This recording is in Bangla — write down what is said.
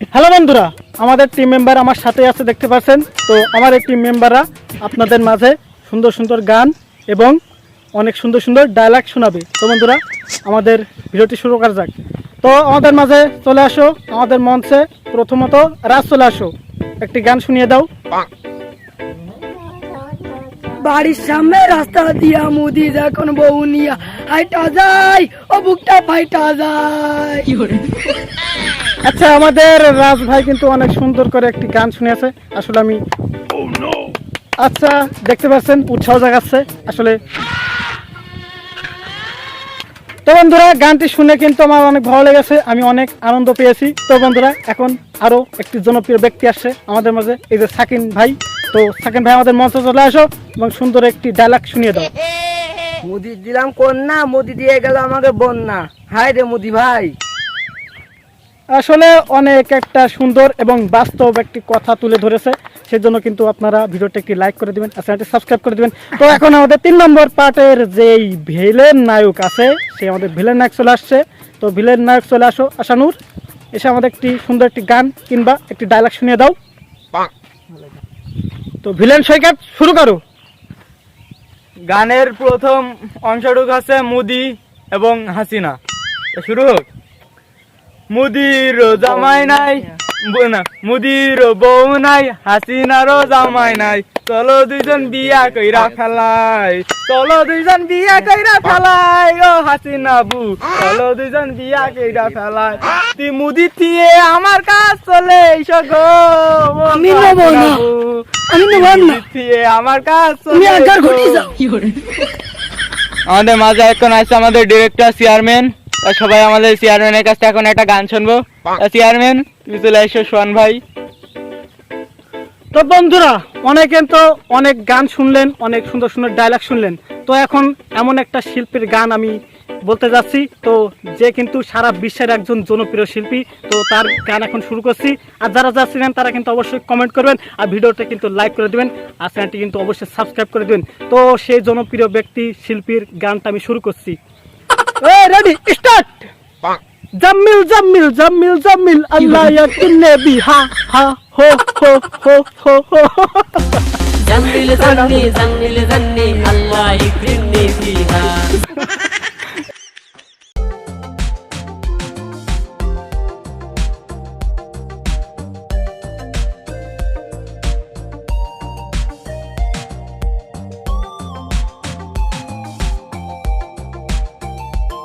হ্যালো বন্ধুরা আমাদের টিম মেম্বার আমার সাথে আছে দেখতে পাচ্ছেন? তো আমার এই টিম মেম্বাররা আপনাদের মাঝে সুন্দর সুন্দর গান এবং অনেক সুন্দর সুন্দর ডায়লগ শোনাবে। তো বন্ধুরা আমাদের ভিডিওটি শুরু করা যাক। তো আমাদের মাঝে চলে আসো আমাদের মঞ্চে প্রথমত রাজ চলে আসো। একটি গান শুনিয়ে দাও। বাড়ির সামনে রাস্তা দিয়া মুদি যখন বউ নিয়া হাইটা যায় ও বুকটা ফাইটা যায়। আচ্ছা আমাদের রাজ ভাই কিন্তু অনেক সুন্দর করে একটি গান শুনিয়েছে। আসলে আমি আচ্ছা দেখতে পাচ্ছেন উৎসাহ জাগাচ্ছে। আসলে তো বন্ধুরা গানটি শুনে কিন্তু আমার অনেক ভালো লেগেছে আমি অনেক আনন্দ পেয়েছি। তো বন্ধুরা এখন আরও একটি জনপ্রিয় ব্যক্তি আসছে আমাদের মাঝে এই যে সাকিন ভাই। তো সাকিন ভাই আমাদের মঞ্চে চলে আসো এবং সুন্দর একটি ডায়লগ শুনিয়ে দাও। মুদি দিলাম কন্যা মুদি দিয়ে গেল আমাকে বন্যা। হাই রে মুদি ভাই। আসলে অনেক একটা সুন্দর এবং বাস্তব একটি কথা তুলে ধরেছে। সেজন্য কিন্তু আপনারা ভিডিওটা একটি লাইক করে দিবেন আর চ্যানেলটি সাবস্ক্রাইব করে দিবেন। তো এখন আমাদের তিন নম্বর পার্টের যেই ভিলেন নায়ক আছে সে আমাদের ভিলেন নায়ক চলে আসছে। তো ভিলেন নায়ক চলে আসো আশানুর এসে আমাদের একটি সুন্দর একটি গান কিংবা একটি ডায়লগ শুনিয়ে দাও। তো ভিলেন সৈকত শুরু করো। গানের প্রথম অংশটুকু আছে মুদি এবং হাসিনা। তো শুরু হোক। মুদির জামাই নাই। না মুদির বউ নাই হাসিনারও জামাই নাই। চলো দুইজন বিয়া কইরা ফেলাই। চলো দুইজন বিয়া কইরা ফেলাই ও হাসিনা বু। চলো দুইজন বিয়া কইরা ফেলাই। তুই মুদি থিয়ে আমার কাজ চলে এসো গো। আমি নেব না। আমি নেব না। থিয়ে আমার কাজ চলে। ঘটি যাও। আমাদের মাঝে এখন আছে আমাদের ডিরেক্টর চেয়ারম্যান সবাই আমাদের চেয়ারম্যানের কাছে এখন একটা গান শুনব। চেয়ারম্যান তুমি চলে এসো সোহান ভাই। তো বন্ধুরা অনেকে তো অনেক গান শুনলেন অনেক সুন্দর সুন্দর ডায়লগ শুনলেন। তো এখন এমন একটা শিল্পীর গান আমি বলতে যাচ্ছি। তো যে কিন্তু সারা বিশ্বের একজন জনপ্রিয় শিল্পী তো তার গান এখন শুরু করছি। আর যারা যাচ্ছিলেন তারা কিন্তু অবশ্যই কমেন্ট করবেন আর ভিডিওটা কিন্তু লাইক করে দেবেন আর চ্যানেলটি কিন্তু অবশ্যই সাবস্ক্রাইব করে দেবেন। তো সেই জনপ্রিয় ব্যক্তি শিল্পীর গানটা আমি শুরু করছি। রেডি স্টার্ট জামিল জামিল জামিল জামিল আল্লাহ ইয়াকিন নেবি হা হা হো হো হো হো হো জামিল জান্নি জামিল জান্নি আল্লাহ ইয়াকিন নেবি হা